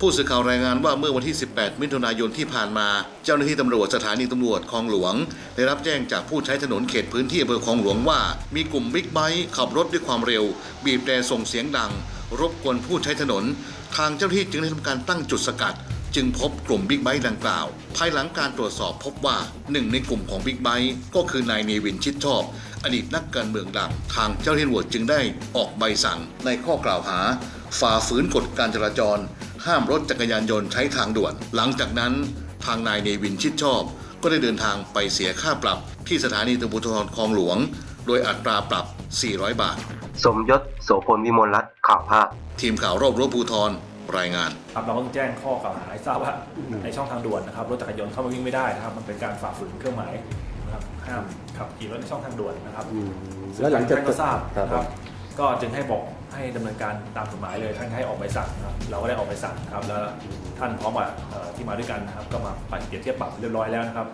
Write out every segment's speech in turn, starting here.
ผู้สื่อข่าวรายงานว่าเมื่อวันที่ 18 มิถุนายนที่ผ่านมา เจ้าหน้าที่ตำรวจสถานีตำรวจคลองหลวง ได้รับแจ้งจากผู้ใช้ถนนเขตพื้นที่อำเภอคลองหลวงว่า มีกลุ่มบิ๊กไบค์ขับรถด้วยความเร็ว บีบแตรส่งเสียงดัง รบกวนผู้ใช้ถนน ทางเจ้าหน้าที่จึงได้ทำการตั้งจุดสกัด จึงพบกลุ่มบิ๊กไบค์ดังกล่าว ภายหลังการตรวจสอบพบว่าหนึ่งในกลุ่มของบิ๊กไบค์ก็คือนายเนวินชิดชอบอดีตนักการเมืองดัง ทางเจ้าหน้าที่ตำรวจจึงได้ออกใบสั่งในข้อกล่าวหา ฝ่าฝืนกฎการจราจร ห้ามรถจักรยานยนต์ใช้ทางด่วน หลังจากนั้นทางนายเนวินชิดชอบ ก็ได้เดินทางไปเสียค่าปรับที่สถานีตำรวจภูธรคลองหลวง โดยอัตราปรับ 400 บาท สมยศโสพลวิมลรัตน์ข่าวภาพทีมข่าวรอบรั้วภูธรรายงานครับเราก็ต้องแจ้งข้อกล่าวหาให้ทราบว่าในช่องทางด่วนนะครับรถจักรยานยนต์เข้ามาวิ่งไม่ได้นะครับ มันเป็นการฝ่าฝืนเครื่องหมายนะครับห้ามขับขี่รถในช่องทางด่วนนะครับอืมแล้วหลังจากท่านก็ทราบครับนะครับ ก็จึงให้บอก ให้ดำเนินการตามกฎหมายเลยท่านให้ออกใบสั่งนะครับเราก็ได้ออกใบสั่งนะครับแล้วท่านพร้อมกับเอ่อที่มาด้วยกันนะครับก็มาไปเปรียบเทียบปรับเรียบร้อยแล้วนะครับ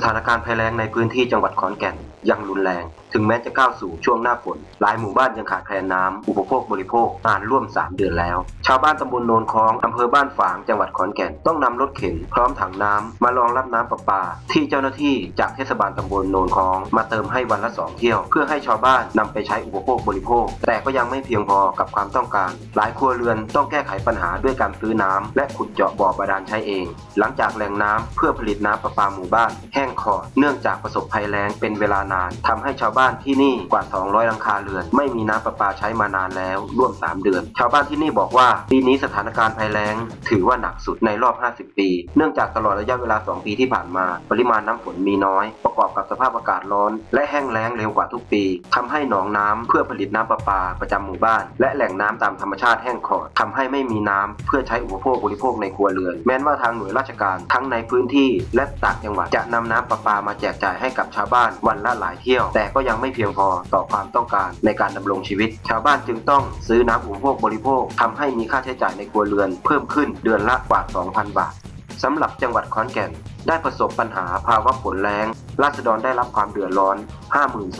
สถานการณ์ภัยแล้งในพื้นที่จังหวัดขอนแก่นยังรุนแรง ถึงแม้จะก้าวสู่ช่วงหน้าฝน หลายหมู่บ้านยังขาดแคลนน้ำอุปโภคบริโภคนานร่วม 3 เดือนแล้ว ชาวบ้านตำบลโนนคลองอำเภอบ้านฝางจังหวัดขอนแก่นต้องนำรถเข็นพร้อมถังน้ำมารองรับน้ำประปา ที่เจ้าหน้าที่จากเทศบาลตำบลโนนคลอง มาเติมให้วันละสองเที่ยว เพื่อให้ชาวบ้านนำไปใช้อุปโภคบริโภค แต่ก็ยังไม่เพียงพอกับความต้องการ หลายครัวเรือนต้องแก้ไขปัญหาด้วยการซื้อน้ำและขุดเจาะบ่อบาดาลใช้เอง หลังจากแหล่งน้ำเพื่อผลิตน้ำประปาหมู่บ้านแห้งขอดเนื่องจากประสบภัยแล้งเป็นเวลานานทำให้ชาวบ้านที่นี่กว่า 200 หลังคาเรือน ไม่มีน้ำประปาใช้มานานแล้วร่วม 3 เดือน ชาวบ้านที่นี่บอกว่าปีนี้สถานการณ์ภัยแล้ง ถือว่าหนักสุดในรอบ 50 ปี เนื่องจากตลอดระยะเวลา 2 ปีที่ผ่านมา ปริมาณน้ำฝนมีน้อย ประกอบกับสภาพอากาศร้อน และแห้งแล้งเร็วกว่าทุกปีทำให้หนองน้ำเพื่อผลิตน้ำประปาประจำหมู่บ้าน และแหล่งน้ำตามธรรมชาติแห้งขอดทำให้ไม่มีน้ำเพื่อใช้อุปโภคบริโภคในครัวเรือน แม้นว่าทางหน่วยราชการทั้งในพื้นที่และต่างจังหวัดจะนำน้ำประปามาแจกจ่ายให้กับชาวบ้านวันละหลายเที่ยว แต่ก็ยังไม่เพียงพอต่อความต้องการในการดำรงชีวิต ชาวบ้านจึงต้องซื้อน้ำอุปโภคบริโภคทำให้มีค่าใช้จ่ายในครัวเรือน เพิ่มขึ้นเดือนละกว่า 2,000 บาทสำหรับจังหวัดขอนแก่น ได้ประสบปัญหาภาวะฝนแล้งราษฎรได้รับความเดือดร้อน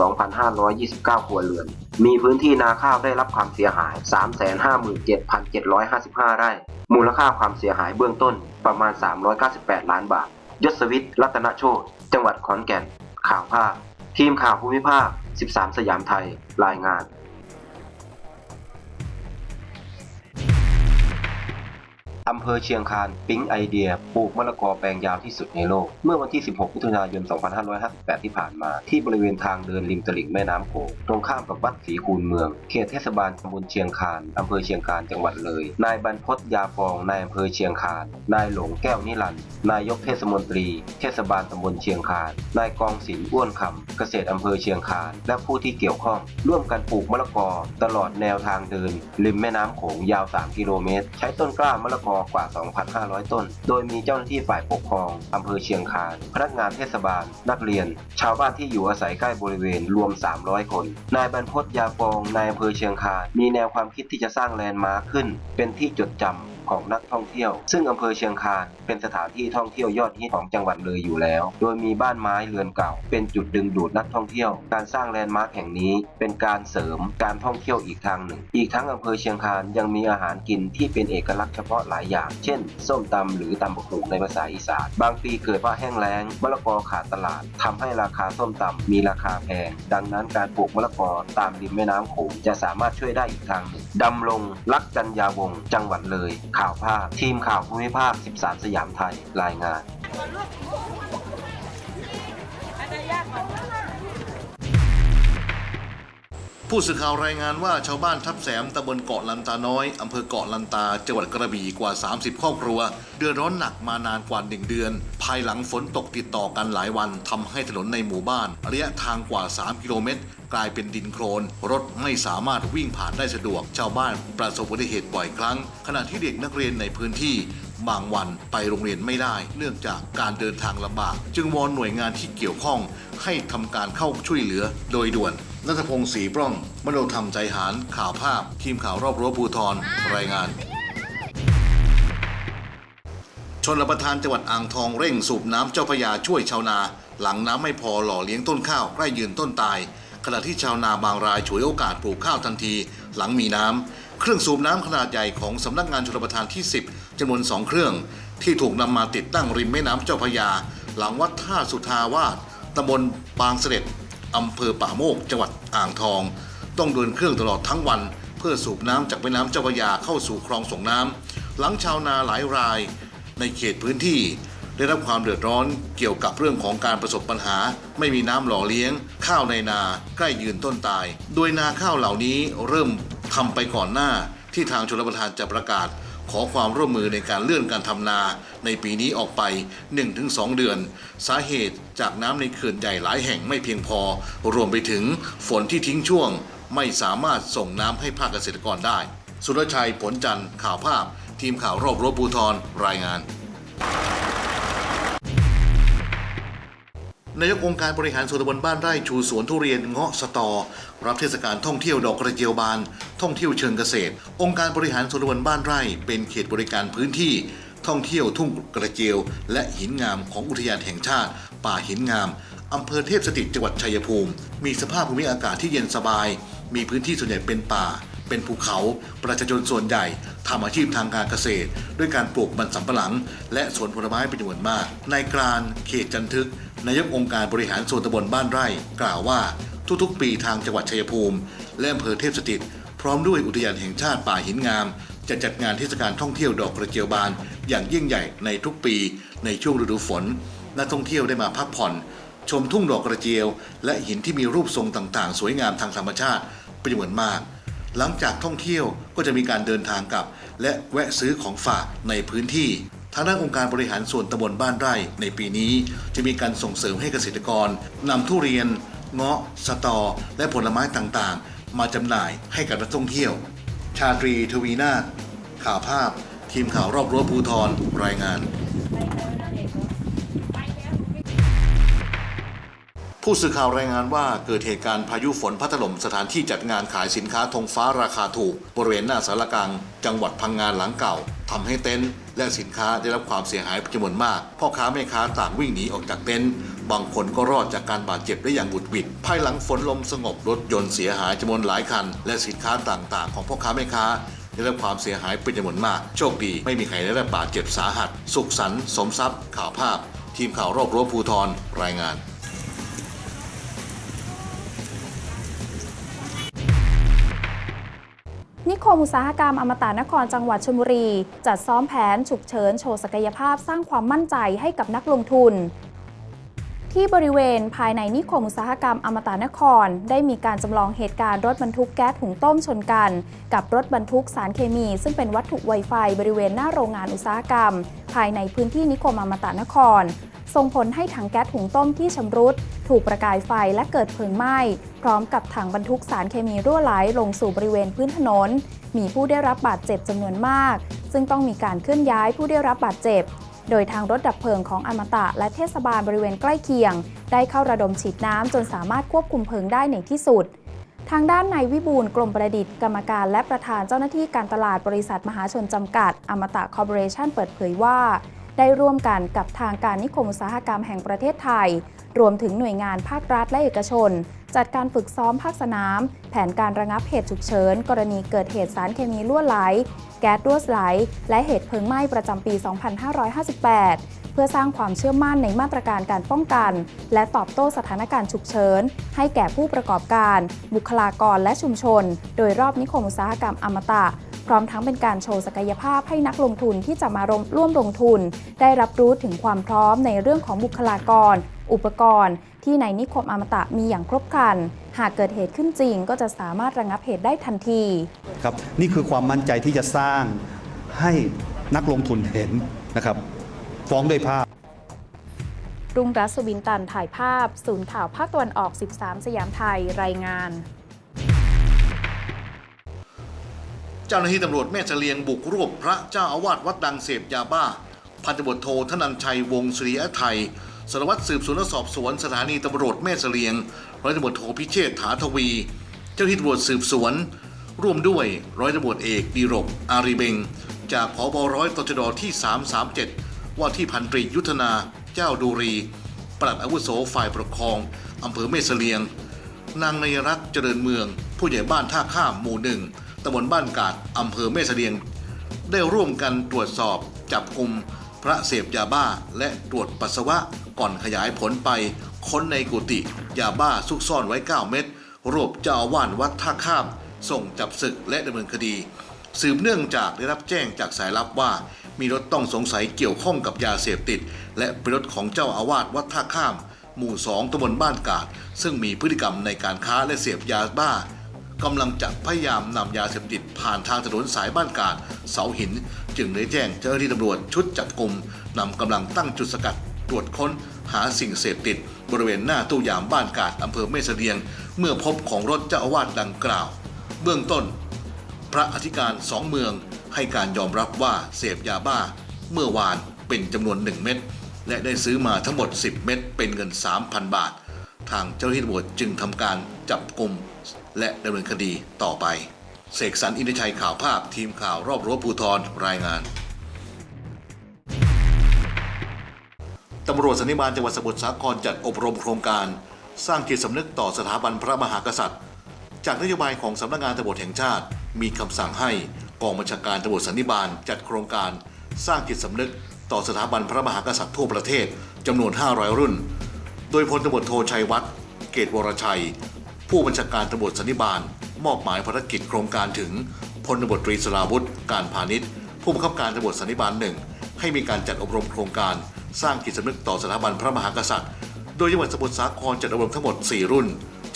52,529 ครัวเรือน มีพื้นที่นาข้าวได้รับความเสียหาย 357,755 ไร่ มูลค่าความเสียหายเบื้องต้นประมาณ 398 ล้านบาท ยศวิทย์รัตนโชตจังหวัดขอนแก่น ข่าวภาค ทีมข่าวภูมิภาค 13 สยามไทย รายงาน อำเภอเชียงคานปิ๊งไอเดียปลูกมะละกอแปลงยาวที่สุดในโลก เมื่อวันที่ 16 มิถุนายน 2558 ที่ผ่านมา ที่บริเวณทางเดินริมตลิ่งแม่น้ำโขงตรงข้ามกับวัดศรีคูนเมือง เขตเทศบาลตำบลเชียงคานอำเภอเชียงคานจังหวัดเลย นายบรรพตยาฟองนายอำเภอเชียงคานนายหลงแก้วนิรันด์นายกเทศมนตรี เทศบาลตำบลเชียงคานนายกองศิลป์อ้วนคำเกษตรอำเภอเชียงคานและผู้ที่เกี่ยวข้อง ร่วมกันปลูกมะละกอ ตลอดแนวทางเดินริมแม่น้ำโขงยาว 3 กิโลเมตร ใช้ต้นกล้ามะละกอกว่า 2,500 ต้น โดยมีเจ้าหน้าที่ฝ่ายปกครองอำเภอเชียงคานพนักงานเทศบาล นักเรียน ชาวบ้านที่อยู่อาศัยใกล้บริเวณรวม 300 คน นายบรรพตยาปองนายอำเภอเชียงคานมีแนวความคิดที่จะสร้างแลนด์มาร์คขึ้น เป็นที่จดจำ ของนักท่องเที่ยว ซึ่งอำเภอเชียงคานเป็นสถานที่ท่องเที่ยวยอดฮิตของจังหวัดเลยอยู่แล้ว โดยมีบ้านไม้เรือนเก่า เป็นจุดดึงดูดนักท่องเที่ยว การสร้างแลนด์มาร์คแห่งนี้ เป็นการเสริมการท่องเที่ยวอีกทางหนึ่ง อีกทั้งอำเภอเชียงคานยังมีอาหารกินที่เป็นเอกลักษณ์เฉพาะหลายอย่าง เช่น ส้มตำหรือตำบักหุ่งในภาษาอีสาน บางปีเกิดว่าแห้งแล้งมะละกอขาดตลาดทำให้ราคาส้มตำมีราคาแพง ดังนั้นการปลูกมะละกอตามริมแม่น้ำโขงจะสามารถช่วยได้อีกทางหนึ่งดำรงรักจันยาวงจังหวัดเลยข่าวภาค ทีมข่าวภูมิภาค 13 สยามไทย รายงาน ผู้สื่อข่าวรายงานว่าชาวบ้านทับแสมตำบลเกาะลันตาน้อยอำเภอเกาะลันตาจังหวัดกระบี่กว่า 30 ครอบครัว เดือดร้อนหนักมานานกว่า1เดือน ภายหลังฝนตกติดต่อกันหลายวันทำให้ถนนในหมู่บ้านระยะทางกว่า 3 กิโลเมตร กลายเป็นดินโคลน รถไม่สามารถวิ่งผ่านได้สะดวก ชาวบ้านประสบอุบัติเหตุบ่อยครั้ง ขณะที่เด็กนักเรียนในพื้นที่บางวันไปโรงเรียนไม่ได้ เนื่องจากการเดินทางลำบาก จึงวอนหน่วยงานที่เกี่ยวข้อง ให้ทำการเข้าช่วยเหลือโดยด่วน นัทพงศ์ศรีปล้อง มโนธรรมใจหาร ข่าวภาพ ทีมข่าวรอบรั้วภูทรรายงาน ชนรับประทานจังหวัดอ่างทองเร่งสูบน้ำเจ้าพระยาช่วยชาวนา หลังน้ำไม่พอหล่อเลี้ยงต้นข้าวใกล้ยืนต้นตาย ขณะที่ชาวนาบางรายฉวยโอกาสปลูกข้าวทันที หลังมีน้ำเครื่องสูบน้ำขนาดใหญ่ของสำนักงานชลประทานที่ 10จำนวน2เครื่อง ที่ถูกนำมาติดตั้งริมแม่น้ำเจ้าพระยา หลังวัดท่าสุทาวาสตำบลบางเสด็จ อำเภอป่าโมก จังหวัดอ่างทอง ต้องเดินเครื่องตลอดทั้งวัน เพื่อสูบน้ำจากแม่น้ำเจ้าพระยาเข้าสู่คลองส่งน้ำหลังชาวนาหลายราย ในเขตพื้นที่ ได้รับความเดือดร้อนเกี่ยวกับเรื่องของการประสบปัญหา ไม่มีน้ำหล่อเลี้ยง ข้าวในนาใกล้ยืนต้นตาย โดยนาข้าวเหล่านี้เริ่มทำไปก่อนหน้าที่ทางชลประทานจะประกาศ ขอความร่วมมือในการเลื่อนการทำนาในปีนี้ออกไป 1-2 เดือน สาเหตุจากน้ำในเขื่อนใหญ่หลายแห่งไม่เพียงพอ รวมไปถึงฝนที่ทิ้งช่วง ไม่สามารถส่งน้ำให้ภาคเกษตรกรได้ สุรชัยผลจันทร์ข่าวภาพ ทีมข่าวรอบรั้วปูทรรายงาน นายกองค์การบริหารส่วนตำบลบ้านไร่ชูสวนทุเรียนเงาะสตอ รับเทศกาลท่องเที่ยวดอกกระเจียวบาน ท่องเที่ยวเชิงเกษตร องค์การบริหารส่วนตำบลบ้านไร่ เป็นเขตบริการพื้นที่ ท่องเที่ยวทุ่งกระเจียว และหินงามของอุทยานแห่งชาติ ป่าหินงามอำเภอเทพสถิตจังหวัดชัยภูมิ มีสภาพภูมิอากาศที่เย็นสบาย มีพื้นที่ส่วนใหญ่เป็นป่า เป็นภูเขา ประชาชนส่วนใหญ่ทำอาชีพทางการเกษตร ด้วยการปลูกมันสำปะหลัง และสวนผลไม้เป็นจำนวนมาก ในกรานเขตจันทึกนายกองค์การบริหารส่วนตำบลบ้านไร่ กล่าวว่าทุกๆ ปีทางจังหวัดชัยภูมิ และอำเภอเทพสถิต พร้อมด้วยอุทยานแห่งชาติป่าหินงาม จะจัดงานเทศกาลท่องเที่ยวดอกกระเจียวบาน อย่างยิ่งใหญ่ในทุกปี ในช่วงฤดูฝนนักท่องเที่ยวได้มาพักผ่อน ชมทุ่งดอกกระเจียว และหินที่มีรูปทรงต่างๆ สวยงามทางธรรมชาติเป็นจำนวนมาก หลังจากท่องเที่ยวก็จะมีการเดินทางกลับ และแวะซื้อของฝากในพื้นที่ทางด้านองค์การบริหารส่วนตำบลบ้านไร่ในปีนี้ จะมีการส่งเสริมให้เกษตรกรนำทุเรียน เงาะ สตอ และผลไม้ต่างๆ มาจำหน่ายให้กับนักท่องเที่ยว ชาตรีทวีนาข่าวภาพ ทีมข่าวรอบรั้วภูทรรายงาน ผู้สื่อข่าวรายงานว่าเกิดเหตุการณ์พายุฝนพัดถล่มสถานที่จัดงานขายสินค้าธงฟ้าราคาถูก บริเวณหน้าสารกลางจังหวัดพังงานหลังเก่าทำให้เต็นท์และสินค้าได้รับความเสียหายเป็นจำนวนมาก พ่อค้าแม่ค้าต่างวิ่งหนีออกจากเต็นท์บางคนก็รอดจากการบาดเจ็บได้อย่างบุดหวิดภายหลังฝนลมสงบรถยนต์เสียหายจำนวนหลายคัน และสินค้าต่างๆ ของพ่อค้าแม่ค้าได้รับความเสียหายเป็นจำนวนมาก โชคดีไม่มีใครได้รับบาดเจ็บสาหัส สุขสันต์สมทรัพย์ ข่าวภาพ ทีมข่าวรอบรั้วภูทรรายงาน คมอุตสาหกรรมอมตะนครจังหวัดชลบุรี จัดซ้อมแผนฉุกเฉินโชว์ศักยภาพสร้างความมั่นใจให้กับนักลงทุน ที่บริเวณภายในนิคมอุตสาหกรรมอมตะนคร ได้มีการจำลองเหตุการณ์รถบรรทุกแก๊สหุงต้มชนกัน กับรถบรรทุกสารเคมี ซึ่งเป็นวัตถุไวไฟบริเวณหน้าโรงงานอุตสาหกรรม ภายในพื้นที่นิคมอมตะนคร ส่งผลให้ถังแก๊สหุงต้มที่ชำรุด ถูกประกายไฟและเกิดเพลิงไหม้ พร้อมกับถังบรรทุกสารเคมีรั่วไหลลงสู่บริเวณพื้นถนน มีผู้ได้รับบาดเจ็บจำนวนมาก ซึ่งต้องมีการเคลื่อนย้ายผู้ได้รับบาดเจ็บ โดยทางรถดับเพลิงของอมตะและเทศบาลบริเวณใกล้เคียง ได้เข้าระดมฉีดน้ำจนสามารถควบคุมเพลิงได้ในที่สุดทางด้านนายวิบูลย์กลมประดิษฐ์กรรมการและประธานเจ้าหน้าที่การตลาดบริษัทมหาชนจำกัด อมตะคอร์ปอเรชั่นเปิดเผยว่า ได้ร่วมกันกับทางการนิคมอุตสาหกรรมแห่งประเทศไทย รวมถึงหน่วยงานภาครัฐและเอกชน จัดการฝึกซ้อมภาคสนาม แผนการระงับเหตุฉุกเฉิน กรณีเกิดเหตุสารเคมีรั่วไหล แก๊สรั่วไหล และเหตุเพลิงไหม้ประจำปี 2558 เพื่อสร้างความเชื่อมั่นในมาตรการการป้องกัน และตอบโต้สถานการณ์ฉุกเฉิน ให้แก่ผู้ประกอบการ บุคลากรและชุมชน โดยรอบนิคมอุตสาหกรรมอมตะ พร้อมทั้งเป็นการโชว์ศักยภาพให้นักลงทุนที่จะมาร่วมลงทุน ได้รับรู้ถึงความพร้อมในเรื่องของบุคลากร อุปกรณ์ ที่ในนิคมอมตะมีอย่างครบครัน หากเกิดเหตุขึ้นจริง ก็จะสามารถระงับเหตุได้ทันที ครับ นี่คือความมั่นใจที่จะสร้างให้นักลงทุนเห็นนะครับ ฟ้องด้วยภาพรุ่งรัตน์สุบินตันถ่ายภาพ ศูนย์ข่าวภาคตะวันออก 13 สยามไทยรายงาน เจ้าหน้าที่ตำรวจแม่เสลียงบุกรวบพระเจ้าอาวาสวัดดังเสพยาบ้า พันตำรวจโทธนันชัยวงศ์ศรีอไทยสารวัตรสืบสวนและสอบสวนสถานีตำรวจแม่เสลียงร้อยตำรวจโทพิเชษฐาทวี เจ้าหน้าที่ตำรวจสืบสวน ร่วมด้วยร้อยตำรวจเอกดีรกอารีเบง จากผบร้อยตชดที่ 337 ว่าที่พันตรียุทธนาเจ้าดูรีปลัดอาวุโสฝ่ายปกครองอำเภอแม่เสลียง นางนยรักษ์เจริญเมือง ผู้ใหญ่บ้านท่าข้ามหมู่หนึ่งำบลบ้านกาดอำเภอแม่เสลียง ได้ร่วมกันตรวจสอบจับกลุ่มพระเสพยาบ้าและตรวจปัสสาวะก่อนขยายผลไปค้นในกุฏิยาบ้าซุกซ่อนไว้ 9 เม็ดรวบเจ้าอาวาสวัดท่าข้าม ส่งจับศึกและดำเนินคดี สืบเนื่องจากได้รับแจ้งจากสายลับว่า มีรถต้องสงสัยเกี่ยวข้องกับยาเสพติด และเป็นรถของเจ้าอาวาสวัดท่าข้าม หมู่สองตำบลบ้านกาดซึ่งมีพฤติกรรมในการค้าและเสพยาบ้า กำลังจะพยายามนำยาเสพติดผ่านทางถนนสายบ้านกาดเสาหิน จึงได้แจ้งเจ้าหน้าที่ตำรวจชุดจับกลุ่มนำกำลังตั้งจุดสกัดตรวจค้นหาสิ่งเสพติด บริเวณหน้าตู้ยามบ้านกาดอำเภอแม่เสลียง เมื่อพบของรถเจ้าอาวาสดังกล่าว เบื้องต้น พระอธิการสองเมืองให้การยอมรับว่าเสพยาบ้า เมื่อวานเป็นจำนวน 1 เม็ดและได้ซื้อมาทั้งหมด 10 เม็ดเป็นเงิน 3,000 บาท ทางเจ้าหน้าที่ตำรวจจึงทำการ จับกลุ่มและดำเนินคดีต่อไป เสกสรรอินทชัยข่าวภาพทีมข่าวรอบรั้วภูทรรายงานตำรวจสันนิบาลจังหวัดสมุทรสาครจัดอบรมโครงการ สร้างจิตสำนึกต่อสถาบันพระมหากษัตริย์ จากนโยบายของสำนักงานตำรวจแห่งชาติ มีคำสั่งให้กองบัญชาการตำรวจสันนิบาลจัดโครงการ สร้างจิตสำนึกต่อสถาบันพระมหากษัตริย์ทั่วประเทศจำนวน 500 รุ่น โดยพลตำรวจโทชัยวัฒน์เกตวรชัย ผู้บัญชาการตำรวจสันนิบาล มอบหมายภารกิจโครงการถึงพลตำรวจตรีสราวุธการพาณิชย์ ผู้บังคับการตำรวจสันนิบาลหนึ่งให้มีการจัดอบรมโครงการ สร้างจิตสำนึกต่อสถาบันพระมหากษัตริย์ โดยจังหวัดสมุทรสาครจัดอบรมทั้งหมด 4 รุ่น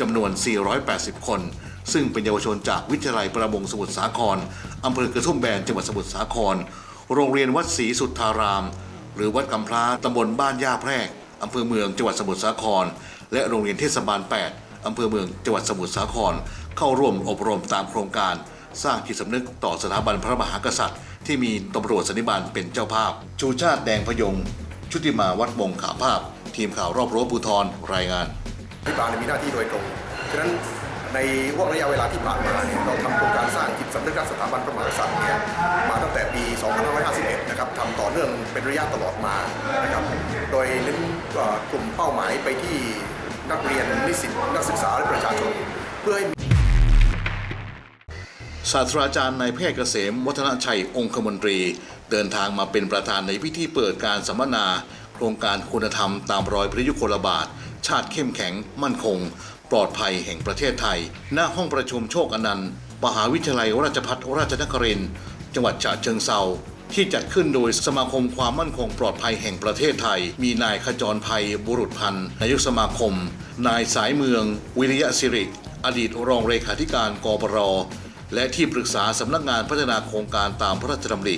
จำนวน 480 คน ซึ่งเป็นเยาวชนจากวิทยาลัยประมงสมุทรสาครอำเภอกระทุ่มแบนจังหวัดสมุทรสาคร โรงเรียนวัดศรีสุทธาราม หรือวัดกำพร้าตำบลบ้านย่าแพรกอำเภอเมืองจังหวัดสมุทรสาคร และโรงเรียนเทศบาล 8 อำเภอเมืองจังหวัดสมุทรสาคร เข้าร่วมอบรมตามโครงการ สร้างจิตสำนึกต่อสถาบันพระมหากษัตริย์ ที่มีตำรวจสันนิบาลเป็นเจ้าภาพ ชูชาติแดงพยง ชุติมาวัดวงข่าวภาพ ทีมข่าวรอบรั้วภูทรรายงานที่บาลมีหน้าที่โดยตรงฉะนั้นในห่วงระยะเวลาที่ผ่านมาเนี่ยเราทำโครงการสร้างจิตสำนึกรักสถาบันพระมหากษัตริย์เนี่ยมาตั้งแต่ปี 2551 นะครับทำต่อเนื่องเป็นระยะตลอดมานะครับ โดยเน้นเอ่อกลุ่มเป้าหมายไปที่ นักเรียนนิสิตนักศึกษาและประชาชนเพื่อให้ศาสตราจารย์นายแพทย์เกษม วัฒนชัยองคมนตรี เดินทางมาเป็นประธานในพิธีเปิดการสัมมนา โครงการคุณธรรมตามรอยพระยุคลบาท ชาติเข้มแข็ง มั่นคง ปลอดภัยแห่งประเทศไทย ณห้องประชุมโชคอนันต์ มหาวิทยาลัยราชภัฏราชนครินทร์จังหวัดฉะเชิงเซา ที่จัดขึ้นโดยสมาคมความมั่นคงปลอดภัยแห่งประเทศไทย มีนายขจรภัยบุรุษพันธ์นายกสมาคม นายสายเมือง วิริยะสิริ อดีตรองเลขาธิการกปรและที่ปรึกษาสำนักงานพัฒนาโครงการตามพระราชดำริ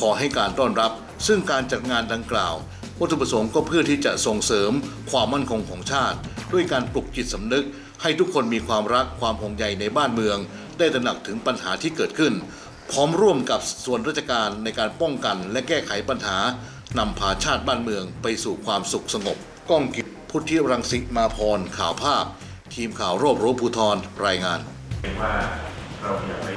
ขอให้การต้อนรับ ซึ่งการจัดงานดังกล่าววัตถุประสงค์ก็เพื่อที่จะส่งเสริมความมั่นคงของชาติ ด้วยการปลุกจิตสำนึก ให้ทุกคนมีความรักความห่วงใยในบ้านเมือง ได้ตระหนักถึงปัญหาที่เกิดขึ้น พร้อมร่วมกับส่วนราชการในการป้องกันและแก้ไขปัญหานำพาชาติบ้านเมืองไปสู่ความสุขสงบ ก้องกิจพุทธิรังสิมาพรข่าวภาพ ทีมข่าวรวบรู้ภูทรรายงานว่าเราอยากไป